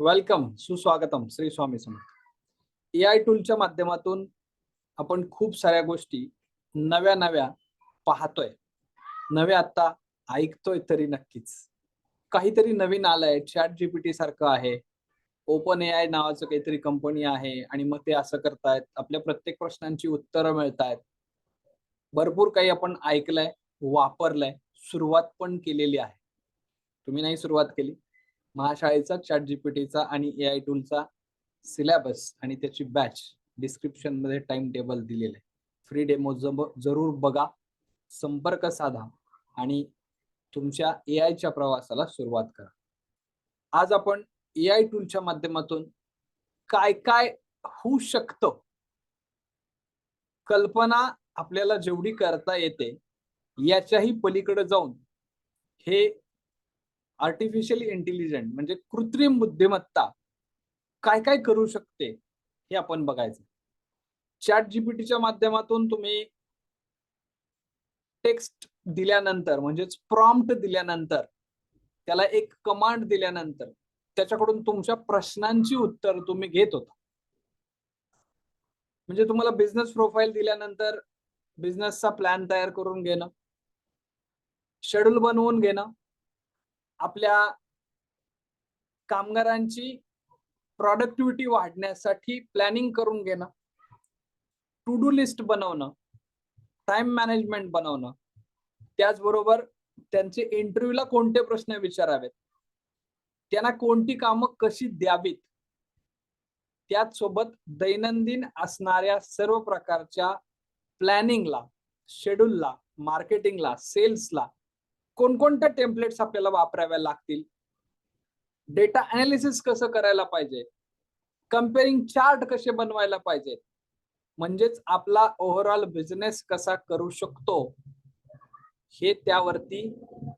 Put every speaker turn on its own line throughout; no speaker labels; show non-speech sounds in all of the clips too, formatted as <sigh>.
Welcome सुस्वागतम श्री स्वामी समर्थ. ए I टूलच्या माध्यमातून आपण खूप साऱ्या गोष्टी नव्या नव्या पाहतोय. नव्या आता ऐकतोय तरी नक्कीच. काहीतरी नवीन आलंय चॅट जीपीटी सारखं आहे. ओपन ए आय नावाचं काहीतरी कंपनी आहे आणि मग ते असं करतायत. आपल्या प्रत्येक प्रश्नांची उत्तरं मिळतायत. भरपूर काही आपण ऐकलंय वापरलंय सुरुवात पण केलेली आहे. तुम्ही नाही सुरुवात केली? महाशाळेचा चॅट जीपीटीचा आणि ए आय टूलचा सिलेबस आणि त्याची बॅच डिस्क्रिप्शनमध्ये टाइम टेबल दिलेलं आहे. फ्री डेमो जरूर बघा संपर्क साधा आणि तुमच्या ए आयच्या प्रवासाला सुरुवात करा. आज आपण ए आय टूलच्या माध्यमातून काय काय होऊ शकतं? कल्पना आपल्याला जेवढी करता येते याच्याही पलीकडे जाऊन हे आर्टिफिशियल इंटेलिजंट म्हणजे कृत्रिम बुद्धिमत्ता काय काय करू शकते हे आपण बघायचं. चॅट जीपीटीच्या माध्यमातून तुम्ही टेक्स्ट दिल्यानंतर म्हणजेच प्रॉम्प्ट दिल्यानंतर त्याला एक कमांड दिल्यानंतर त्याच्याकडून तुमच्या प्रश्नांची उत्तर तुम्ही घेत होता. म्हणजे तुम्हाला बिझनेस प्रोफाईल दिल्यानंतर बिझनेसचा प्लॅन तयार करून घेणं शेड्यूल बनवून घेणं आपल्या कामगारांची प्रॉडक्टिव्हिटी वाढण्यासाठी प्लॅनिंग करून घेणं टू डू लिस्ट बनवणं टाइम मॅनेजमेंट बनवणं त्याचबरोबर त्यांचे इंटरव्ह्यूला कोणते प्रश्न विचारावेत त्यांना कोणती कामं कशी द्यावीत त्याच सोबत दैनंदिन असणाऱ्या सर्व प्रकारच्या प्लॅनिंगला शेड्यूलला मार्केटिंगला सेल्सला कोणकोणत्या टेम्पलेट्स आपल्याला वापराव्या लागतील? डेटा अनालिसिस कसं करायला पाहिजे? कम्पेरिंग चार्ट कसे बनवायला पाहिजे? म्हणजेच आपला ओव्हरऑल बिझनेस कसा करू शकतो? हे त्यावरती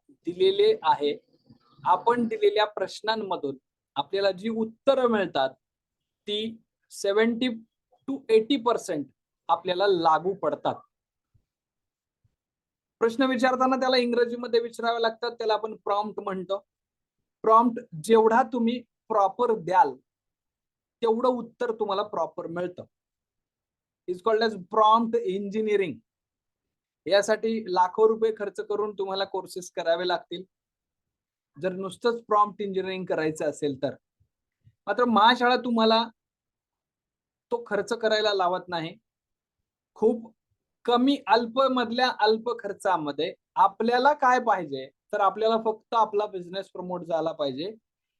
दिलेले आहे. आपण दिलेल्या प्रश्नांमधून आपल्याला जी उत्तरं मिळतात ती सेवन्टी टू एटी पर्सेंट आपल्याला लागू पडतात. प्रश्न विचारताना त्याला इंग्रजीमध्ये विचारावे लागतात त्याला आपण प्रॉम्प्ट म्हणतो. प्रॉम्प्ट जेवढा तुम्ही प्रॉपर द्याल तेवढं उत्तर तुम्हाला प्रॉपर मिळतं. Is called as prompt engineering यासाठी लाखो रुपये खर्च करून तुम्हाला कोर्सेस करावे लागतील. जर नुसतंच प्रॉम्प्ट इंजिनिअरिंग करायचं असेल तर. मात्र महाशाळा तुम्हाला तो खर्च करायला लावत नाही. खूप कमी अल्प मधल्या अल्प खर्चामध्ये आपल्याला काय पाहिजे? तर आपल्याला फक्त आपला बिझनेस प्रमोट झाला पाहिजे.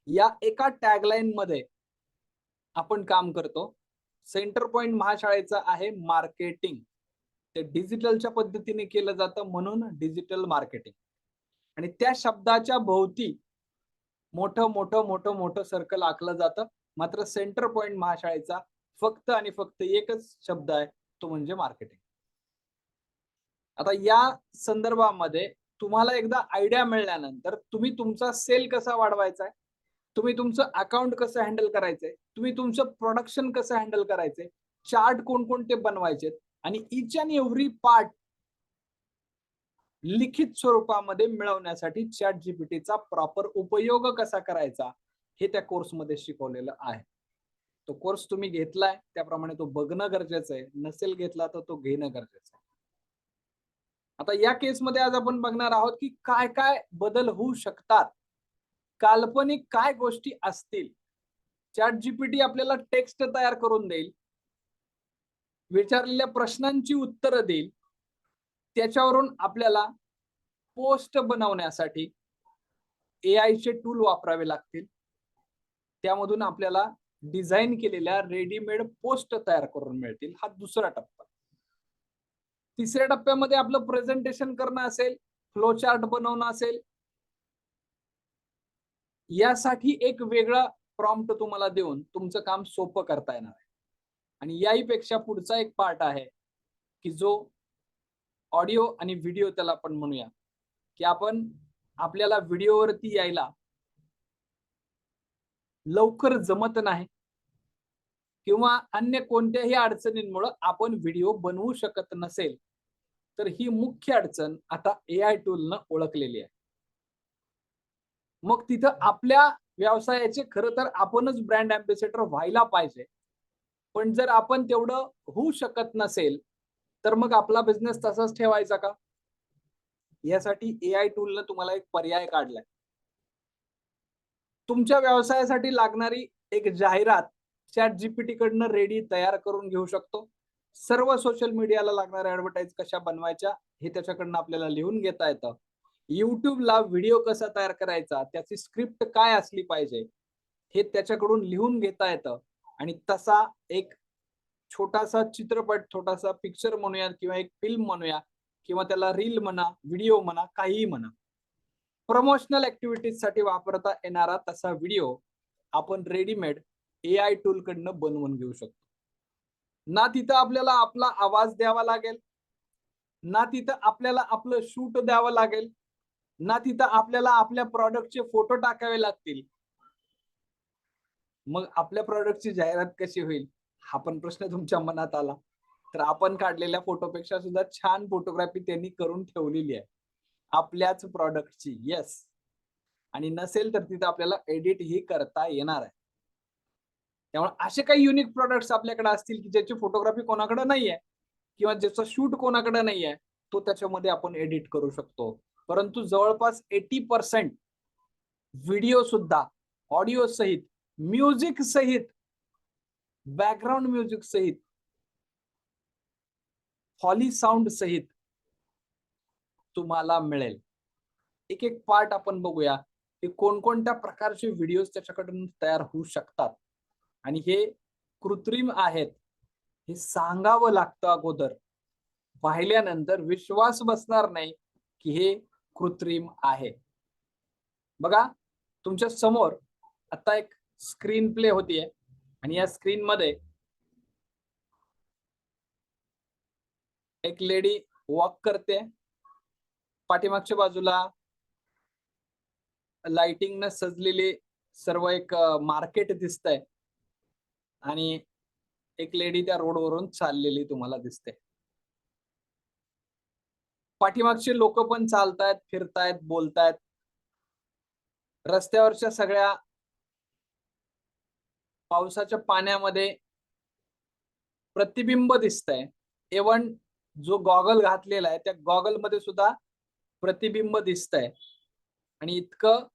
या एका टॅगलाईन मध्ये आपण काम करतो. सेंटर पॉइंट महाशाळेचा आहे मार्केटिंग ते डिजिटलच्या पद्धतीने केलं जातं म्हणून डिजिटल मार्केटिंग आणि त्या शब्दाच्या भोवती मोठं मोठं मोठं मोठं सर्कल आखलं जातं. मात्र सेंटर पॉइंट महाशाळेचा फक्त आणि फक्त एकच शब्द आहे तो म्हणजे मार्केटिंग आता या संदर्भामध्ये तुम्हाला एकदा आयडिया मिळाल्यानंतर तुम्ही तुमचा सेल कसा वाढवायचा आहे तुम्ही तुमचं अकाउंट कसं हँडल करायचंय? तुम्ही तुमचं प्रोडक्शन कसं हँडल करायचंय? चार्ट कोणकोणते बनवायचे आणि इच अँड एव्हरी पार्ट लिखित स्वरूपामध्ये मिळवण्यासाठी चॅट जीपीटीचा प्रॉपर उपयोग कसा करायचा? हे त्या कोर्समध्ये शिकवलेलं आहे. तो कोर्स तुम्ही घेतलाय त्याप्रमाणे तो बघणं गरजेचं आहे. नसेल घेतला तर तो घेणं गरजेचं आहे. आता या केसमध्ये आज आपण बघणार आहोत की काय काय बदल होऊ शकतात. काल्पनिक काय गोष्टी असतील? चॅट जीपीटी आपल्याला टेक्स्ट तयार करून देईल. विचारलेल्या प्रश्नांची उत्तरं देईल. त्याच्यावरून आपल्याला पोस्ट बनवण्यासाठी ए आयचे टूल वापरावे लागतील. त्यामधून आपल्याला डिझाईन केलेल्या रेडीमेड पोस्ट तयार करून मिळतील. हा दुसरा टप्पा. तिसऱ्या टप्प्यामध्ये आपलं प्रेझेंटेशन करणं असेल फ्लो चार्ट बनवणं असेल. यासाठी एक वेगळा प्रॉम्प्ट तुम्हाला देऊन तुमचं काम सोपं करता येणार आहे. आणि याहीपेक्षा पुढचा एक पार्ट आहे की जो ऑडिओ आणि व्हिडिओ त्याला आपण म्हणूया. की आपण आपल्याला व्हिडिओवरती यायला लवकर जमत नाही किंवा अन्य कोणत्याही अडचणींमुळे आपण व्हिडिओ बनवू शकत नसेल. तर ही मुख्य अडचण आता ए आय टूलनं ओळखलेली आहे. मग तिथं आपल्या व्यवसायाचे खरं तर आपणच ब्रँड अँबेसेडर व्हायला पाहिजे. पण जर आपण तेवढं होऊ शकत नसेल तर मग आपला बिझनेस तसाच ठेवायचा का? यासाठी एआय टूलनं तुम्हाला एक पर्याय काढलाय. तुमच्या व्यवसायासाठी लागणारी एक जाहिरात चॅट जीपीटी कडनं रेडी तयार करून घेऊ शकतो. सर्व सोशल मीडियाला लागणाऱ्या ऍडव्हर्टाईज कशा बनवायच्या हे त्याच्याकडनं आपल्याला लिहून घेता येतं. युट्यूबला व्हिडिओ कसा तयार करायचा त्याची स्क्रिप्ट काय असली पाहिजे हे त्याच्याकडून लिहून घेता येतं. आणि तसा एक छोटासा चित्रपट छोटासा पिक्चर म्हणूया किंवा एक फिल्म म्हणूया किंवा त्याला रील म्हणा व्हिडिओ म्हणा काहीही म्हणा. प्रमोशनल ऍक्टिव्हिटीजसाठी वापरता येणारा तसा व्हिडिओ आपण रेडीमेड ए आय टूल कडनं बनवून घेऊ शकतो. ना तिथं आपल्याला आपला आवाज द्यावा लागेल. ना तिथं आपल्याला आपलं शूट द्यावं लागेल. ना तिथं आपल्याला आपल्या प्रॉडक्टचे फोटो टाकावे लागतील. मग आपल्या प्रॉडक्टची जाहिरात कशी होईल? हा पण प्रश्न तुमच्या मनात आला. तर आपण काढलेल्या फोटोपेक्षा सुद्धा छान फोटोग्राफी त्यांनी करून ठेवलेली आहे. आपल्याच प्रॉडक्टची येस आणि नसेल तर तिथं आपल्याला एडिट ही करता येणार आहे. त्यामुळे असे काही युनिक प्रॉडक्ट्स आपल्याकडे असतील की ज्याची फोटोग्राफी कोणाकडे नाहीये किंवा ज्याचा शूट कोणाकडे नाहीये तो त्याच्यामध्ये आपण एडिट करू शकतो. परंतु जवळपास एटी पर्सेंट व्हिडिओ सुद्धा ऑडिओ सहित म्युझिक सहित बॅकग्राऊंड म्युझिक सहित हॉली साऊंड सहित तुम्हाला मिळेल. एक एक पार्ट आपण बघूया की कोणकोणत्या प्रकारचे व्हिडिओ त्याच्याकडून तयार होऊ शकतात. आणि हे कृत्रिम आहेत. हे सांगावं लागतं अगोदर. पाहिल्यानंतर विश्वास बसणार नाही की हे कृत्रिम आहे. बघा तुमच्यासमोर आता एक स्क्रीन प्ले होतीये आणि या स्क्रीन मध्ये एक लेडी वॉक करते. पाठीमागच्या बाजूला लाइटिंग न सजलेले सर्व एक मार्केट दिसतंय. आणि एक लेडी त्या रोडवरून चाललेली तुम्हाला दिसते. पाठीमागचे लोक पण चालतायत फिरतायत बोलतायत. रस्त्यावरच्या सगळ्या पावसाच्या पाण्यामध्ये प्रतिबिंब दिसतंय. एवन जो गॉगल घातलेला आहे त्या गॉगलमध्ये सुद्धा प्रतिबिंब दिसतंय. आणि इतकं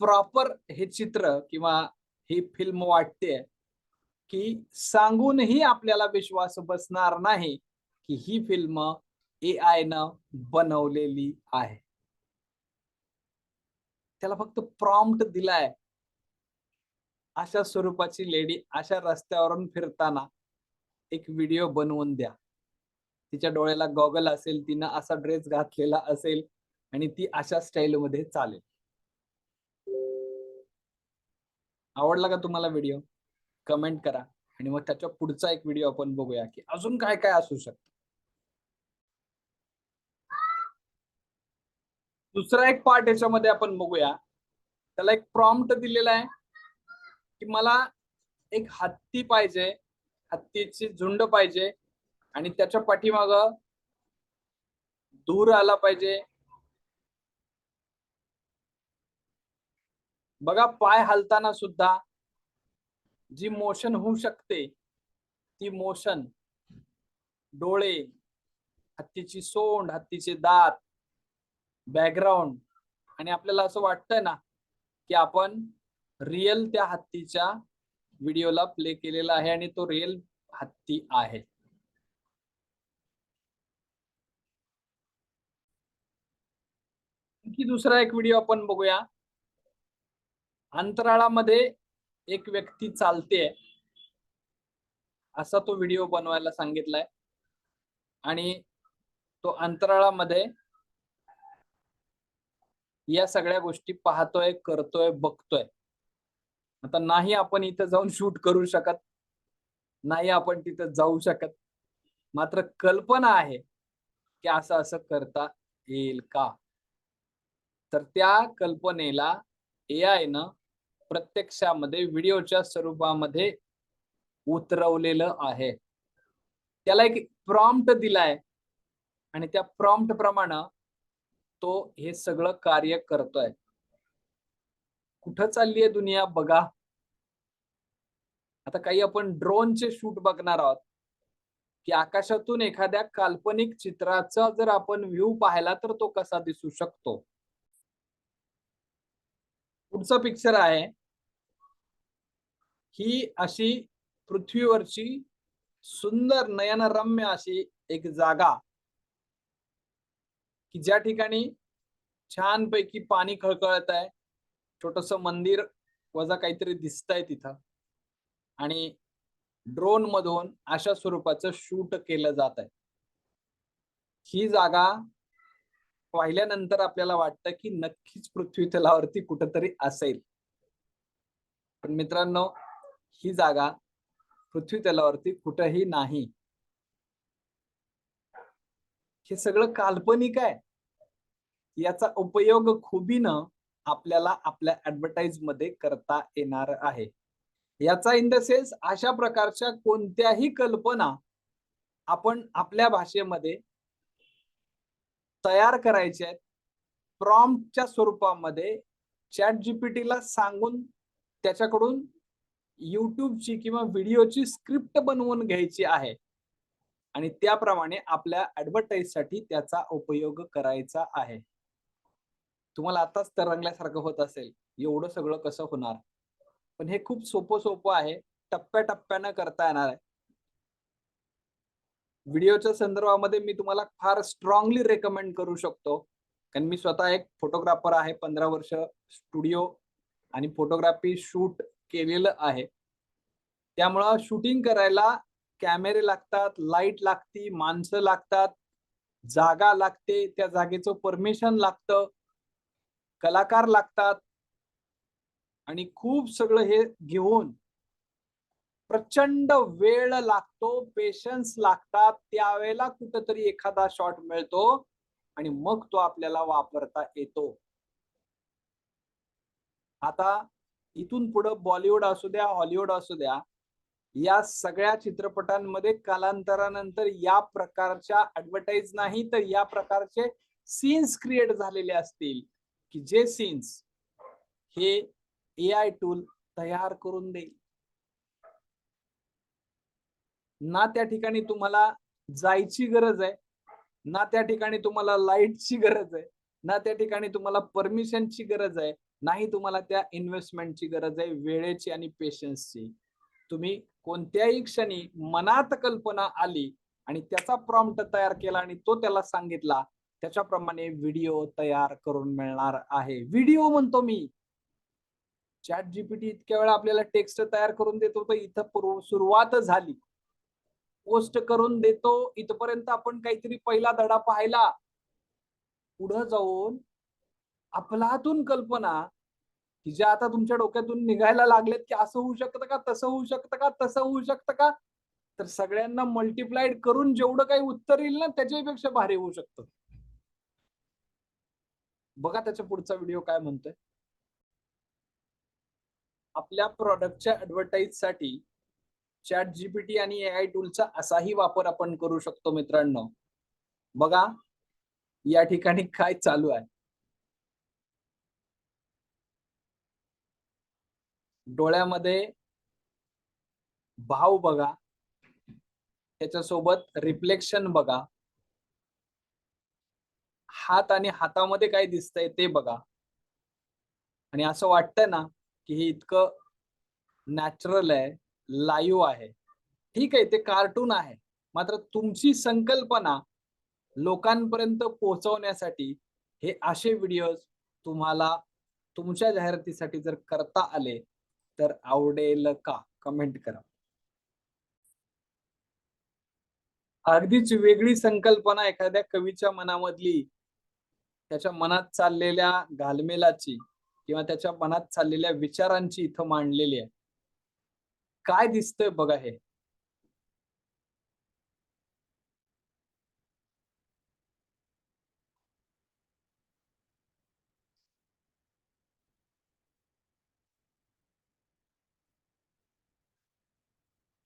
प्रॉपर हे चित्र किंवा ही फिल्म वाटते की सांगूनही आपल्याला विश्वास बसणार नाही की ही फिल्म ए आय न बनवलेली आहे. त्याला फक्त प्रॉम्प्ट दिलाय. अशा स्वरूपाची लेडी अशा रस्त्यावरून फिरताना एक व्हिडिओ बनवून द्या. तिच्या डोळ्याला गॉगल असेल तिनं असा ड्रेस घातलेला असेल आणि ती अशा स्टाईल मध्ये चालेल. आवडला का तुम्हाला व्हिडिओ कमेंट करा. आणि मग त्याच्या पुढचा एक व्हिडिओ आपण बघूया की अजून काय काय असू शकत. दुसरा एक पार्ट याच्यामध्ये आपण बघूया. त्याला एक प्रॉम्प्ट दिलेला आहे की मला एक हत्ती पाहिजे. हत्तीची झुंड पाहिजे. आणि त्याच्या पाठीमाग दूर आला पाहिजे. बघा पाय हलताना सुद्धा जी मोशन होऊ शकते ती मोशन डोळे हत्तीची सोंड हत्तीचे दात बॅकग्राऊंड आणि आपल्याला असं वाटतंय ना की आपण रिअल त्या हत्तीच्या व्हिडिओला प्ले केलेला आहे आणि तो रिअल हत्ती आहे. आणखी दुसरा एक व्हिडिओ आपण बघूया. अंतराळामध्ये एक व्यक्ती चालते असा तो व्हिडिओ बनवायला सांगितलाय. आणि तो अंतराळामध्ये या सगळ्या गोष्टी पाहतोय करतोय बघतोय. आता नाही आपण इथं जाऊन शूट करू शकत नाही आपण तिथं जाऊ शकत. मात्र कल्पना आहे की असं असं करता येईल का? तर त्या कल्पनेला ए आय न प्रत्यक्षामध्ये व्हिडिओच्या स्वरूपामध्ये उतरवलेलं आहे. त्याला एक प्रॉम्प्ट दिलाय. आणि त्या प्रॉम्प्ट प्रमाणे तो हे सगळं कार्य करतोय. कुठं चालली आहे दुनिया? बघा. आता काही आपण ड्रोनचे शूट बघणार आहोत. की आकाशातून एखाद्या काल्पनिक चित्राचा जर आपण व्ह्यू पाहिला तर तो कसा दिसू शकतो? पुढचा पिक्चर आहे. ही अशी पृथ्वीवरची सुंदर नयनरम्य अशी एक जागा की ज्या ठिकाणी छानपैकी पाणी खळखळत आहे. छोटस मंदिर वजा काहीतरी दिसतंय तिथं. आणि ड्रोन मधून अशा स्वरूपाचं शूट केलं जात आहे. ही जागा पाहिल्यानंतर आपल्याला वाटतं की नक्कीच पृथ्वी तलावरती कुठंतरी असेल. पण मित्रांनो ही जागा पृथ्वी तलावरती कुठंही नाही. हे सगळं काल्पनिक आहे. याचा उपयोग खुबीनं आपल्याला आपल्या ऍडव्हर्टाईजमध्ये करता येणार आहे. याचा इन द सेन्स अशा प्रकारच्या कोणत्याही कल्पना आपण आपल्या भाषेमध्ये तयार करायच्या आहेत. प्रॉम्प्टच्या स्वरूपामध्ये चॅट जीपीटीला सांगून त्याच्याकडून युट्यूबची किंवा व्हिडिओची स्क्रिप्ट बनवून घ्यायची आहे. आणि त्याप्रमाणे आपल्या ऍडव्हर्टाईजसाठी त्याचा उपयोग करायचा आहे. तुम्हाला आताच तरंगल्यासारखं होत असेल. एवढं सगळं कसं होणार? पण हे खूप सोपं सोपं आहे. टप्प्याटप्प्यानं करता येणार आहे. व्हिडिओच्या संदर्भामध्ये मी तुम्हाला फार स्ट्रॉंगली रेकमेंड करू शकतो. कारण मी स्वतः एक फोटोग्राफर आहे पंधरा वर्ष स्टुडिओ आणि फोटोग्राफी शूट केलेलं आहे. त्यामुळं शूटिंग करायला कॅमेरे लागतात लाइट लागती माणसं लागतात जागा लागते त्या जागेचं परमिशन लागतं कलाकार लागतात आणि खूप सगळं हे घेऊन प्रचंड वेळ लागतो पेशन्स लागतात त्यावेळेला कुठंतरी एखादा शॉट मिळतो आणि मग तो आपल्याला वापरता येतो. आता इथून पुढं बॉलिवूड असू द्या हॉलिवूड असू द्या या सगळ्या चित्रपटांमध्ये कालांतरानंतर या प्रकारच्या ऍडव्हर्टाईज नाही तर या प्रकारचे सीन्स क्रिएट झालेले असतील. की जे सीन्स हे ए आय टूल तयार करून देईल. ना त्या ठिकाणी तुम्हाला जायची गरज आहे ना त्या ठिकाणी तुम्हाला लाईटची गरज आहे ना त्या ठिकाणी तुम्हाला परमिशनची गरज आहे नाही तुम्हाला त्या इन्व्हेस्टमेंटची गरज आहे वेळेची आणि पेशन्सची तुम्ही कोणत्याही क्षणी मनात कल्पना आली आणि त्याचा प्रॉम्प्ट तयार केला आणि तो त्याला सांगितला त्याच्याप्रमाणे व्हिडिओ तयार करून मिळणार आहे. व्हिडिओ म्हणतो मी. चॅट जीपीटी इतक्या वेळा आपल्याला टेक्स्ट तयार करून देतो तर इथं सुरुवात झाली. पोस्ट करून देतो इथपर्यंत आपण काहीतरी पहिला धडा पाहिला. पुढं जाऊन अपलातून कल्पना की ज्या आता तुमच्या डोक्यातून निघायला लागलेत की असं होऊ शकतं का तसं होऊ शकतं का तसं होऊ शकतं का तर सगळ्यांना मल्टिप्लाइड करून जेवढं काही उत्तर येईल ना त्याच्यापेक्षा भारी होऊ शकतं. बघा त्याच्या पुढचा व्हिडिओ काय म्हणतोय. आपल्या प्रॉडक्टच्या ऍडव्हर्टाईजसाठी चॅट जीपीटी आणि ए आय टूलचा असाही वापर आपण करू शकतो मित्रांनो. बघा या ठिकाणी काय चालू आहे. डोळ्यामध्ये भाव बघा. त्याच्यासोबत रिफ्लेक्शन बघा. हात आणि हातामध्ये काय दिसतंय ते बघा. आणि असं वाटतंय ना की हे इतकं नॅचरल आहे लाईव्ह आहे. ठीक आहे ते कार्टून आहे. मात्र तुमची संकल्पना लोकांपर्यंत पोहोचवण्यासाठी हे असे व्हिडिओज तुम्हाला तुमच्या जाहिरातीसाठी जर करता आले तर आवडेल का? कमेंट करा. अगदीच वेगळी संकल्पना एखाद्या कवीच्या मनामधली त्याच्या मनात चाललेल्या घालमेलाची किंवा त्याच्या मनात चाललेल्या विचारांची इथं मांडलेली आहे. काय दिसतंय बघा हे?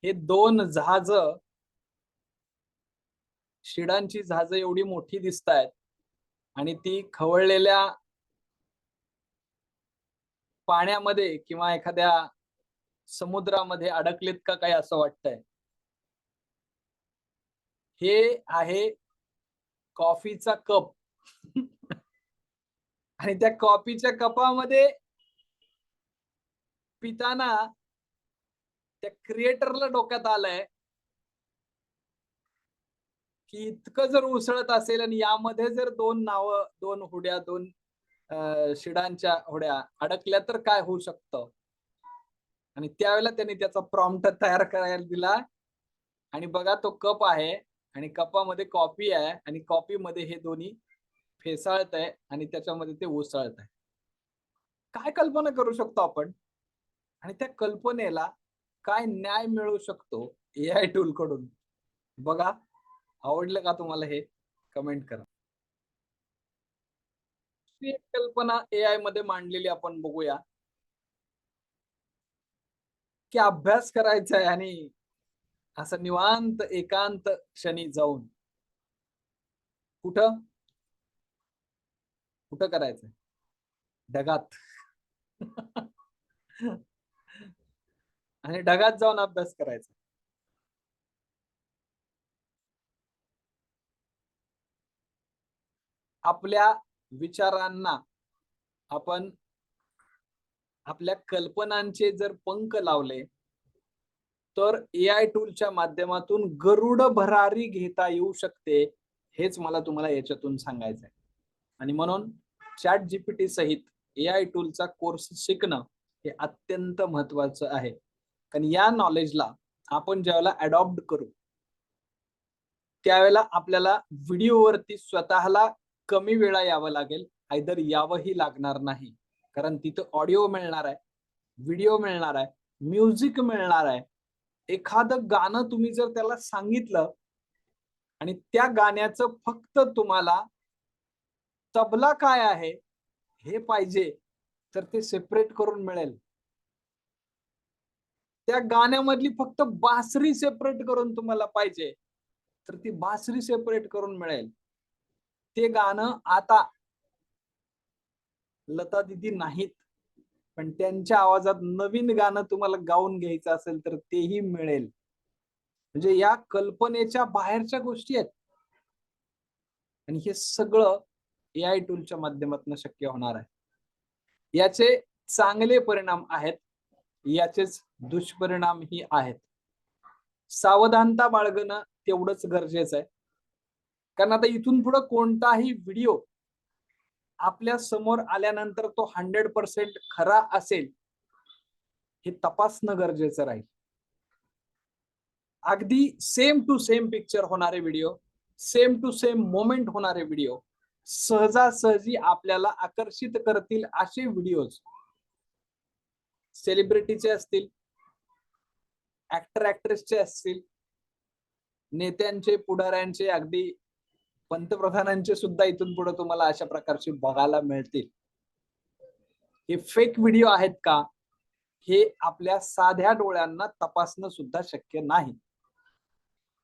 हे दोन जहाज शिडांची जहाज एवढी मोठी दिसत आहेत आणि ती खवळलेल्या पाण्यामध्ये किंवा एखाद्या समुद्रामध्ये अडकलेत का काय असं वाटतंय. हे आहे कॉफीचा कप. आणि त्या कॉफीच्या कपामध्ये पिताना त्या क्रिएटरला डोक्यात आलंय की इतकं जर उसळत असेल आणि यामध्ये जर दोन नावं दोन हुड्या दोन शिडांच्या होड्या अडकल्या तर काय होऊ शकतं? आणि त्यावेळेला त्यांनी त्याचा प्रॉम्प्ट तयार करायला दिला. आणि बघा तो कप आहे आणि कपामध्ये कॉपी आहे आणि कॉपी मध्ये हे दोन्ही फेसाळत आहे आणि त्याच्यामध्ये ते उसळत आहे. काय कल्पना करू शकतो आपण? आणि त्या कल्पनेला काय न्याय मिळू शकतो ए आय टूल कडून? बघा आवडलं का तुम्हाला हे? कमेंट करा. एक कल्पना ए आयमध्ये मांडलेली आपण बघूया. की अभ्यास करायचा आहे आणि असं निवांत एकांत क्षणी जाऊन. कुठं? कुठं करायचंय? ढगात. <laughs> आणि ढगात जाऊन अभ्यास करायचा. आपल्या विचारांना आपण आपल्या कल्पनांचे जर पंख लावले तर ए आय टूलच्या माध्यमातून गरुड भरारी घेता येऊ शकते हेच मला तुम्हाला याच्यातून सांगायचं आहे. आणि म्हणून चॅट जीपीटी सहित ए आय टूलचा कोर्स शिकणं हे अत्यंत महत्वाचं आहे. कारण या नॉलेजला आपण ज्यावेळेला अडॉप्ट करू त्यावेळेला आपल्याला व्हिडिओवरती स्वतःला कमी वेळा यावं लागेल आयदर यावंही लागणार नाही. कारण तिथं ऑडिओ मिळणार आहे व्हिडिओ मिळणार आहे म्युझिक मिळणार आहे. एखादं गाणं तुम्ही जर त्याला सांगितलं आणि त्या गाण्याचं फक्त तुम्हाला तबला काय आहे हे पाहिजे तर ते सेपरेट करून मिळेल. त्या गाण्यामधली फक्त बासरी सेपरेट करून तुम्हाला पाहिजे तर ती बासरी सेपरेट करून मिळेल. ते गाणं आता लता दिदी नाहीत पण त्यांच्या आवाजात नवीन गाणं तुम्हाला गाऊन घ्यायचं असेल तर तेही मिळेल. म्हणजे या कल्पनेच्या बाहेरच्या गोष्टी आहेत. आणि हे सगळं ए आय टूलच्या माध्यमातून शक्य होणार आहे. याचे चांगले परिणाम आहेत. याचेच दुष्परिणामही आहेत. सावधानता बाळगणं तेवढंच गरजेचं आहे. कारण आता इथून पुढे कोणताही व्हिडिओ आपल्यासमोर आल्यानंतर तो हंड्रेड पर्सेंट खरा असेल हे तपासणं गरजेचं राहील. अगदी सेम टू सेम पिक्चर होणारे video same to same moment होणारे व्हिडिओ सहजासहजी आपल्याला आकर्षित करतील असे व्हिडिओज सेलिब्रिटीचे असतील ऍक्टर ऍक्ट्रेसचे असतील नेत्यांचे पुढाऱ्यांचे अगदी पंतप्रधानांचे सुद्धा इथून पुढे तुम्हाला अशा प्रकारचे बघायला मिळतील. हे फेक व्हिडिओ आहेत का? हे आपल्या साध्या डोळ्यांना तपासणं सुद्धा शक्य नाही.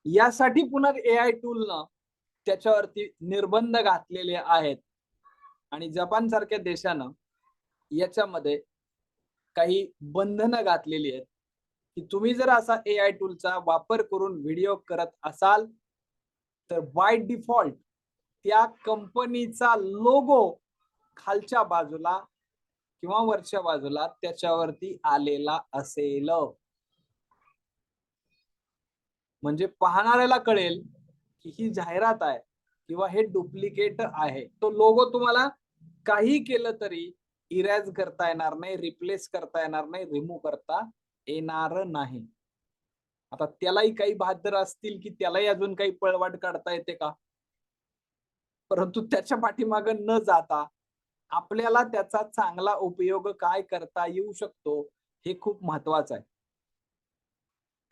यासाठी पुन्हा ए आय टूलनं त्याच्यावरती निर्बंध घातलेले आहेत. आणि जपान सारख्या देशानं याच्यामध्ये काही बंधनं घातलेली आहेत. की तुम्ही जर असा ए आय टूलचा वापर करून व्हिडिओ करत असाल तर बाय डिफॉल्ट त्या कंपनीचा लोगो खालच्या बाजूला किंवा वरच्या बाजूला त्याच्यावरती आलेला असेल. म्हणजे पाहणाऱ्याला कळेल की ही जाहिरात आहे किंवा हे डुप्लिकेट आहे. तो लोगो तुम्हाला काही केलं तरी इरॅज करता येणार नाही रिप्लेस करता येणार नाही रिमूव्ह करता येणार नाही. आता त्यालाही काही बहादर असतील की त्यालाही अजून काही पळवाट काढता येते का? परंतु त्याच्या पाठीमाग न जाता आपल्याला त्याचा चांगला उपयोग काय करता येऊ शकतो हे खूप महत्वाचं आहे.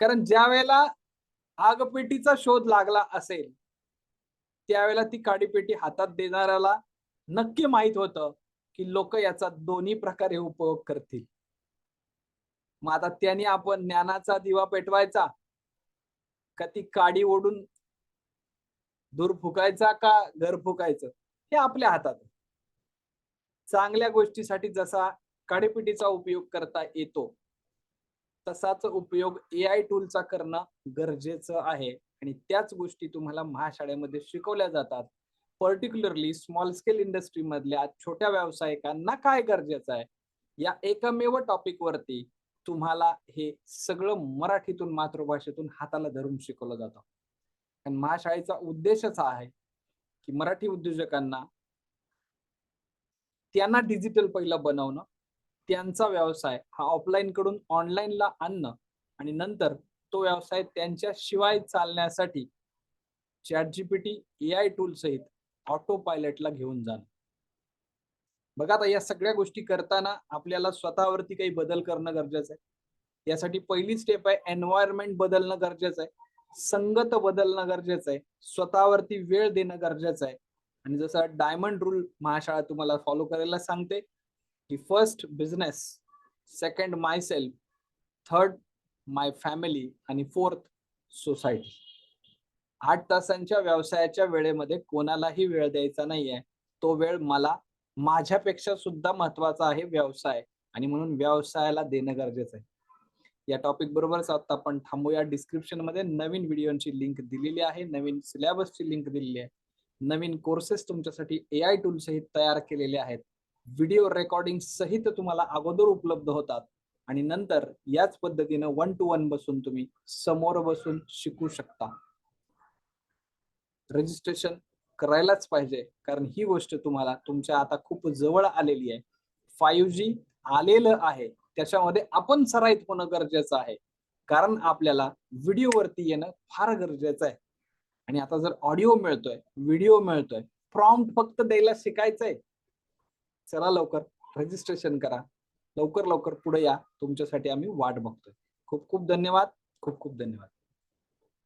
कारण ज्या वेळेला आगपेटीचा शोध लागला असेल त्यावेळेला ती काडीपेटी हातात देणाऱ्याला नक्की माहीत होतं की लोक याचा दोन्ही प्रकारे उपयोग करतील. मग आता त्यांनी आपण ज्ञानाचा दिवा पेटवायचा. का ती काडी ओढून दूर फुकायचा का घर फुकायचं? हे आपल्या हातात चांगल्या गोष्टीसाठी जसा काडेपिटीचा उपयोग करता येतो तसाच उपयोग ए आय टूलचा करणं गरजेचं आहे. आणि त्याच गोष्टी तुम्हाला महाशाळेमध्ये शिकवल्या जातात. पर्टिक्युलरली स्मॉल स्केल इंडस्ट्री मधल्या छोट्या व्यावसायिकांना काय गरजेचं आहे? या एकमेव टॉपिक वरती तुम्हाला हे सगळं मराठीतून मातृभाषेतून हाताला धरून शिकवलं जातं. कारण महाशाळेचा उद्देशच हा आहे की मराठी उद्योजकांना त्यांना डिजिटल पहिलं बनवणं त्यांचा व्यवसाय हा ऑफलाईन कडून ऑनलाईनला आणणं आणि नंतर तो व्यवसाय त्यांच्या शिवाय चालण्यासाठी chat GPT A I tool सहित ऑटो पायलटला घेऊन जाणं. बघा आता या सगळ्या गोष्टी करताना आपल्याला स्वतःवरती काही बदल करणं गरजेचं आहे. यासाठी पहिली स्टेप आहे एन्व्हायरमेंट बदलणं गरजेचं आहे. संगत बदलणं गरजेचं आहे. स्वतःवरती वेळ देणं गरजेचं आहे. आणि जसं डायमंड रूल महाशाळा तुम्हाला फॉलो करायला सांगते की first business second myself third my family आणि फोर्थ सोसायटी आठ तासांच्या व्यवसायाच्या वेळेमध्ये कोणालाही वेळ द्यायचा नाहीये. तो वेळ मला माझ्यापेक्षा सुद्धा महत्त्वाचा आहे व्यवसाय. आणि म्हणून व्यवसायाला देणं गरजेचं आहे. या टॉपिक बरोबरच आता आपण थांबूया. डिस्क्रिप्शनमध्ये नवीन व्हिडिओची लिंक दिलेली आहे. नवीन सिलेबसची लिंक दिलेली आहे. नवीन कोर्सेस तुमच्यासाठी ए आय टूल सहित तयार केलेले आहेत. व्हिडिओ रेकॉर्डिंग सहित तुम्हाला अगोदर उपलब्ध होतात. आणि नंतर याच पद्धतीनं वन टू वन बसून तुम्ही समोर बसून शिकू शकता. रजिस्ट्रेशन करायलाच पाहिजे. कारण ही गोष्ट तुम्हाला तुमच्या आता खूप जवळ आलेली आहे. फाईव्ह जी आलेलं आहे. त्याच्यामध्ये आपण सराईत होणं गरजेचं आहे. कारण आपल्याला व्हिडिओवरती येणं फार गरजेचं आहे. आणि आता जर ऑडिओ मिळतोय व्हिडिओ मिळतोय प्रॉम्प्ट फक्त द्यायला शिकायचंय. चला लवकर रजिस्ट्रेशन करा. लवकर लवकर पुढे या. तुमच्यासाठी आम्ही वाट बघतोय. खूप खूप धन्यवाद. खूप खूप धन्यवाद.